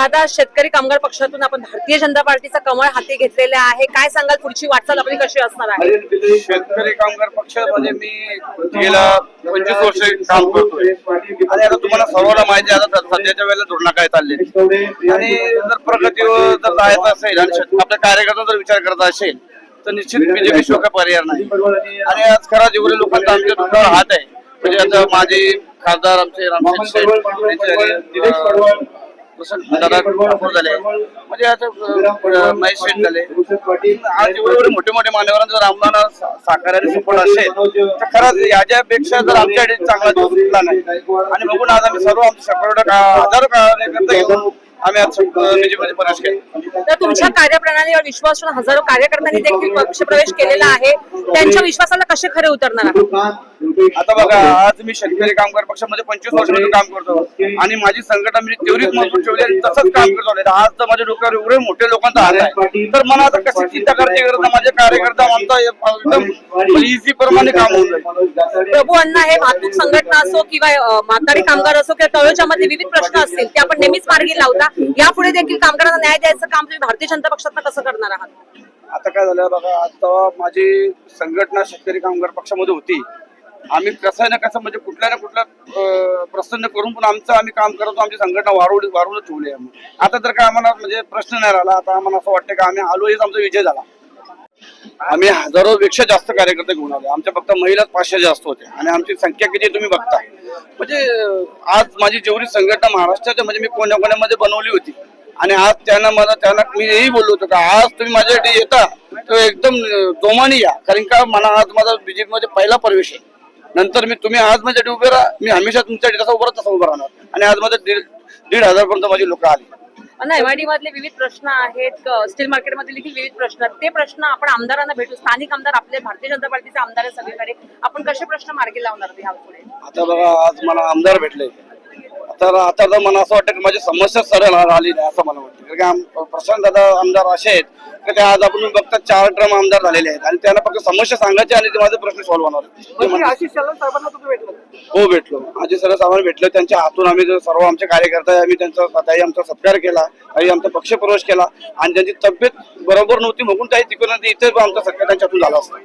दादा शेतकरी कामगार पक्षातून आपण भारतीय जनता पार्टीचा कमळ हाती घेतलेला आहे. काय सांगाल? पुढची वाटचाल आपली कशी असणार आहे? शेतकरी कामगार पक्षामध्ये मी गेल्या पंचवीस वर्ष काम करतोय. आणि आता तुम्हाला सर्वांना माहिती आहे आता सध्याच्या वेळेला धोरणं काय चालले आणि जर प्रगतीवर जर जायचं असेल आणि आपल्या कार्यकर्ता जर विचार करत असेल तर निश्चित बीजेपी शिवाय काही पर्याय नाही. आणि आज खरा जेवढे लोकांचा आमच्या डोक्यावर हात आहे. म्हणजे आता माझे खासदार आमचे रामशेठ वसंत दादा ठाकूर झाले म्हणजे आता अं, महेश शेठ झाले आज एवढे मोठे मोठे मान्यवरांचा जर आम्हाला सपोर्ट असेल तर खरंच याच्यापेक्षा जर आमच्याकडे चांगला दिवस नाही. आणि बघून आज आम्ही सर्व आमचे हजारो कार्यकर्ते घेऊन आम्ही आज बीजेपीमध्ये प्रवेश केला. तर तुमच्या कार्यप्रणालीवर विश्वास हजारो कार्यकर्त्यांनी देखील पक्षप्रवेश केलेला आहे. त्यांच्या विश्वासाला कसे खरे उतरणार? आता बघा आज मी शेतकरी कामगार पक्षामध्ये पंचवीस वर्षापासून काम करतो आणि माझी संघटना मी तेवढीच मजबूत ठेवली आणि तसंच काम करतो आज तर माझ्या डोक्यावर एवढे मोठे लोकांचा हात आहे. तर मला आता कशी चिंता करायची गरज नाही. माझे कार्यकर्ता आमचा एकदम इझी प्रमाणे काम होऊन जाईल. प्रभू अण्णा हे वाहतूक संघटना असो किंवा म्हातारी कामगार असो किंवा तळोच्या मध्ये विविध प्रश्न असतील ते आपण नेहमीच मार्गी लावता. यापुढे देखील कामगारांना न्याय द्यायचं काम तुम्ही भारतीय जनता पक्षात कसं करणार आहात? आता काय झालं बघा आता माझी संघटना शेतकरी कामगार पक्षामध्ये होती. आम्ही कसं ना कसं म्हणजे कुठल्या ना कुठल्या प्रसन्न करून पण आमचं आम्ही काम करतो आमची संघटना वाढवली वाढवून ठेवली आहे आता तर काय आम्हाला म्हणजे प्रश्न नाही राहिला आता आम्हाला असं वाटतं की आम्ही आलो हेच आमचा विजय झाला. आम्ही हजारो पेक्षा जास्त कार्यकर्ते घेऊन आलो. आमच्या फक्त महिलाच पाचशे जास्त होते. आणि आमची संख्या किती तुम्ही बघता. म्हणजे आज माझी जेवढी संघटना महाराष्ट्राच्या म्हणजे मी कोण्या कोण्यामध्ये बनवली होती. आणि आज त्यांना मला त्यांना मी हेही बोललो होतो का आज तुम्ही माझ्यासाठी येता तर एकदम जोमाने या. कारण का मला आज माझा बीजेपीमध्ये पहिला प्रवेश आहे. नंतर मी तुम्ही आज माझ्यासाठी उभे राहा. मी हमेशा तुमच्यासाठी तसा उभा तसा उभा राहणार. आणि आज माझं दीड दीड हजार पर्यंत माझी लोक आली. एमआयडी मधले विविध प्रश्न आहेत. स्टील मार्केटमध्ये देखील विविध प्रश्न आहेत. ते प्रश्न आपण आमदारांना भेटू. स्थानिक आमदार आपले भारतीय जनता पार्टीचे आमदार आहे सगळीकडे. आपण कसे प्रश्न मार्गी लावणार आता बघा आज मला आमदार भेटले. आता आता तर मला असं वाटतं की माझी समस्या सरळ आली नाही असं मला वाटतं. कारण की प्रशांत दादा आमदार असे आहेत की ते आज आपण बघता चार टर्म आमदार झालेले आहेत. आणि त्यांना फक्त समस्या सांगायचे आणि ते माझे प्रश्न सॉल्व्ह होणार म्हणतात. हो भेटलो. आजी सर आम्हाला भेटले. त्यांच्या हातून आम्ही सर्व आमचे कार्यकर्ते आम्ही त्यांचा काही आमचा सत्कार केला. काही आमचा पक्ष प्रवेश केला. आणि त्यांची तब्येत बरोबर नव्हती म्हणून काही तिकडून इथे आमचा सत्कार त्यांच्या हातून झाला असता.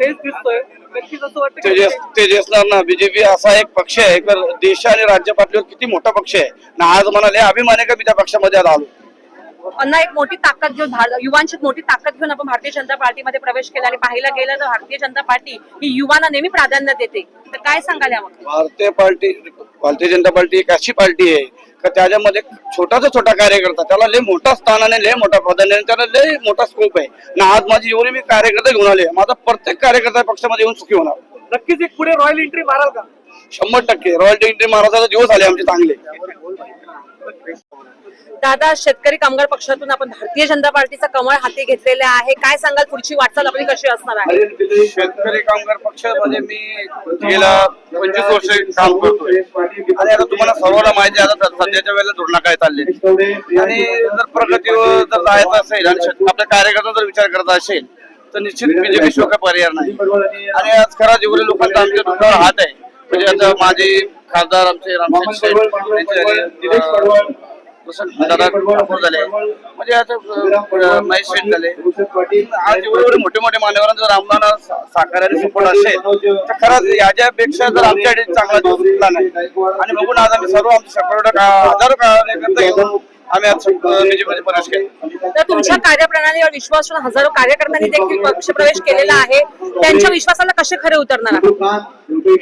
तेज दिसतोय. नक्कीच असं वाटतं की ना बीजेपी असा एक पक्ष आहे तर देश आणि राज्य पातळीवर किती मोठा पक्ष आहे. ना आज म्हणाले अभिमान आहे का मी त्या पक्षामध्ये आज आलो? अण्णा एक मोठी ताकद घेऊन भार- युवांची एक मोठी ताकद घेऊन आपण भारतीय जनता पार्टीमध्ये प्रवेश केला आणि पाहायला गेलं तर भारतीय जनता पार्टी ही युवांना नेहमी प्राधान्य देते. तर काय सांगाल यावर? भारतीय पार्टी भारतीय जनता पार्टी एक अशी पार्टी आहे त्याच्यामध्ये छोटाचा छोटा कार्यकर्ता त्याला लय मोठा स्थान आणि लय मोठा प्राधान्य आणि त्याला लय मोठा स्कोप आहे. ना आज माझी एवढी मी कार्यकर्ते घेऊन आले माझा प्रत्येक कार्यकर्ता पक्षामध्ये येऊन सुखी होणार. नक्कीच एक पुढे रॉयल एंट्री माराल का? शंभर टक्के. रॉयल एंट्री महाराजाचा दिवस आले आमचे चांगले. दादा शेतकरी कामगार पक्षातून आपण भारतीय जनता पार्टीचा कमळ हाती घेतलेला आहे. काय सांगाल? पुढची वाटचाल आपली कशी असणार आहे? शेतकरी कामगार पक्षामध्ये मी गेल्या पंचवीस वर्ष काम करतोय. आणि आता तुम्हाला सर्वांना माहिती आहे आता सध्याच्या वेळेला धोरणं काय चालले आणि जर प्रगतीवर जर जायचं असेल आणि आपल्या कार्यकर्ता जर विचार करत असेल तर निश्चित बीजेपी शिवाय काही पर्याय नाही. आणि आज खरा जेवढे लोकांचा आमच्या डोक्यावर हात आहे. म्हणजे आता माझे खासदार आमचे रामशेठ झाले, म्हणजे आता झाले. आज एवढे मोठे मोठे जर आम्हाला सपोर्ट असेल तर खरंच याच्यापेक्षा जर आमच्याकडे चांगला दिवस नाही. आणि बघून आज आम्ही सर्व आमचे शेकडो हजारो कार्यकर्ते घेऊन आम्ही आज प्रवेश केला तर तुमच्या कार्यप्रणालीवर विश्वास ठेवून हजारो कार्यकर्त्यांनी देखील पक्षप्रवेश केलेला आहे. त्यांच्या विश्वासाला कसे खरे उतरणार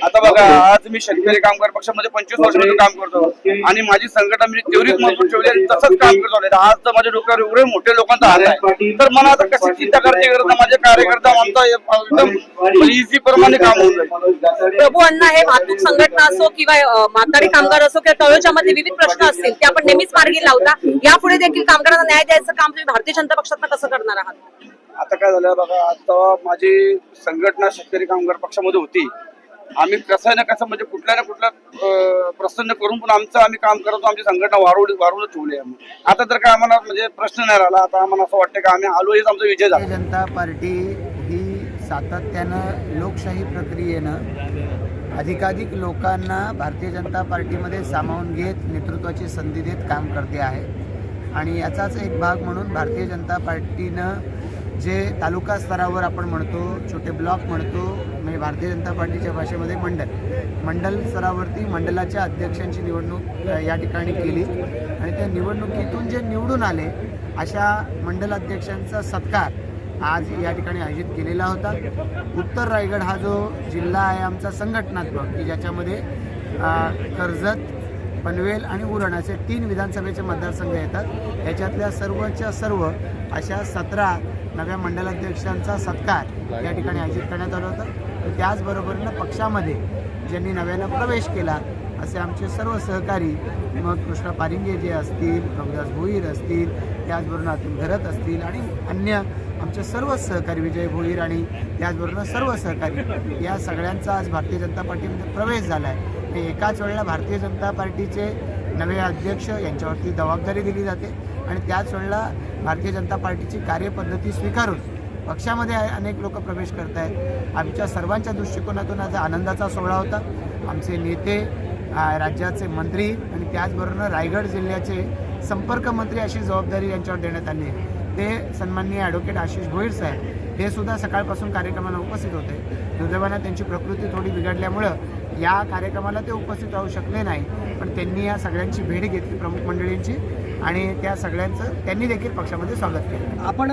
आता बघा आज मी शेतकरी कामगार पक्षामध्ये पंचवीस वर्षापासून काम करतो. आणि माझी संघटना मी तेवढीच मजबूत ठेवली आणि तसंच काम करतो आज तर माझ्या डोक्यावर एवढे मोठे लोकांचा हात आहे. तर मला आता कशी चिंता गरज नाही. माझे कार्यकर्ता आमचा एकदम इझी प्रमाणे काम होऊन जाईल. प्रभू अण्णा हे वाहतूक संघटना असो किंवा म्हातारी कामगार असो किंवा तळोच्या मध्ये विविध प्रश्न असतील ते आपण नेहमीच मार्गी लावता. यापुढे देखील कामगारांना न्याय द्यायचं काम तुम्ही भारतीय जनता पक्षात कसं करणार आहात? आता काय झालं बघा आता माझी संघटना शेतकरी कामगार पक्षामध्ये होती. आम्ही कसं ना कसं म्हणजे कुठल्या ना कुठल्या अं, प्रसन्न करून पण आमचं आम्ही काम करतो आमची संघटना वाढवली वाढवून ठेवली आम्ही. आता तर काय आम्हाला म्हणजे प्रश्न नाही राहिला. आता आम्हाला असं वाटतं की आम्ही आलो हेच आमचा विजय झाला. जनता पार्टी ही सातत्यानं लोकशाही प्रक्रियेनं अधिकाधिक लोकांना भारतीय जनता पार्टीमध्ये सामावून घेत नेतृत्वाची संधी देत काम करते आहे. आणि याचाच एक भाग म्हणून भारतीय जनता पार्टीनं जे तालुका स्तरावर आपण म्हणतो छोटे ब्लॉक म्हणतो म्हणजे भारतीय जनता पार्टीच्या भाषेमध्ये मंडल. मंडल स्तरावरती मंडलाच्या अध्यक्षांची निवडणूक या ठिकाणी केली. आणि त्या निवडणुकीतून जे निवडून आले अशा मंडल अध्यक्षांचा सत्कार आज या ठिकाणी आयोजित केलेला होता. उत्तर रायगड हा जो जिल्हा आहे आमचा संघटनात्मक की ज्याच्यामध्ये कर्जत पनवेल आणि उरण असे तीन विधानसभेचे मतदारसंघ येतात. याच्यातल्या सर्वच्या सर्व अशा सतरा नव्या मंडलाध्यक्षांचा सत्कार या ठिकाणी आयोजित करण्यात आला होता. आणि त्याचबरोबरीनं पक्षामध्ये ज्यांनी नव्यानं प्रवेश केला असे आमचे सर्व सहकारी मग कृष्णा पारिंगे जे असतील प्रभुदास भोईर असतील त्याचबरोबर अतुल घरत असतील आणि अन्य आमचे सर्व सहकारी विजय भोईर आणि त्याचबरोबर सर्व सहकारी या सगळ्यांचा आज भारतीय जनता पार्टीमध्ये प्रवेश झाला आहे आणि एकाच वेळेला भारतीय जनता पार्टीचे नवे अध्यक्ष यांच्यावरती जबाबदारी दिली जाते आणि त्याच वेळेला भारतीय जनता पार्टीची कार्यपद्धती स्वीकारून पक्षामध्ये अनेक लोक प्रवेश करत आहेत आमच्या सर्वांच्या दृष्टिकोनातून आज आनंदाचा सोहळा होता. आमचे नेते राज्याचे मंत्री आणि त्याचबरोबर रायगड जिल्ह्याचे संपर्क मंत्री अशी जबाबदारी यांच्यावर देण्यात आली आहे. ते सन्माननीय ॲडव्होकेट आशिष भोईर साहेब हे सुद्धा सकाळपासून कार्यक्रमाला उपस्थित होते. दुर्दैवानं त्यांची प्रकृती थोडी बिघडल्यामुळं या कार्यक्रमाला ते उपस्थित राहू शकले नाही. पण त्यांनी या सगळ्यांची भेट घेतली प्रमुख मंडळींची आणि त्या सगळ्यांचं त्यांनी देखील पक्षामध्ये स्वागत केलं. आपण